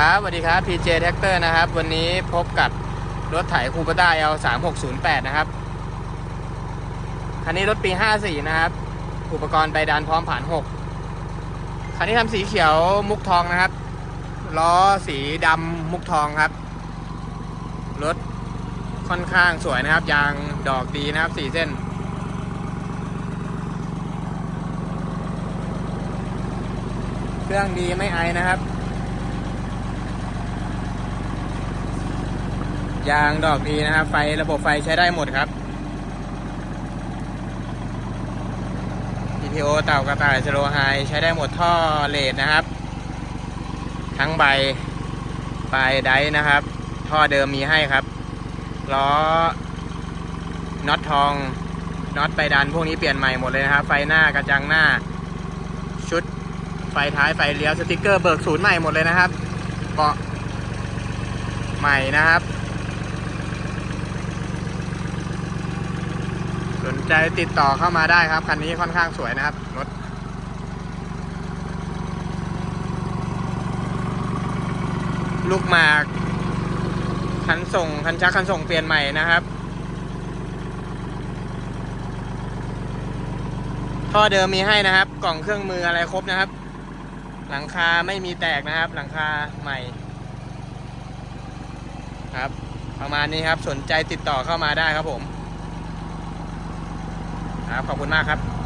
ครับสวัสดีครับ PJ Tractor นะครับ วันนี้พบกับรถไถคูปต้า L 3 6 0 8นะครับ คันนี้รถปี 54 นะครับ อุปกรณ์ใบดันพร้อมผ่าน 6 คันนี้ทำสีเขียวมุกทองนะครับ ล้อสีดำมุกทองครับ รถค่อนข้างสวยนะครับ ยางดอกดีนะครับ 4 เส้นเครื่องดีไม่ไอนะครับ ยางดอกดีนะครับ ไฟระบบไฟใช้ได้หมดครับ PTO เต่ากระต่ายสโลไฮใช้ได้หมดท่อเลดนะครับ ทั้งใบปลายไดนะครับ ท่อเดิมมีให้ครับล้อน็อตทองน็อตไปดันพวกนี้เปลี่ยนใหม่หมดเลยนะครับ ไฟหน้ากระจังหน้า ชุดไฟท้ายไฟเลี้ยวสติกเกอร์เบิกศูนย์ใหม่หมดเลยนะครับเบาะใหม่นะครับ นใจติดต่อเข้ามาได้ครับ คันนี้ค่อนข้างสวยนะครับรถลูกหมาก คันส่ง คันชัก คันส่งเปลี่ยนใหม่นะครับ ท่อเดิมมีให้นะครับ กล่องเครื่องมืออะไรครบนะครับ หลังคาไม่มีแตกนะครับ หลังคาใหม่ ครับ ประมาณนี้ครับ สนใจติดต่อเข้ามาได้ครับผม ครับขอบคุณมากครับ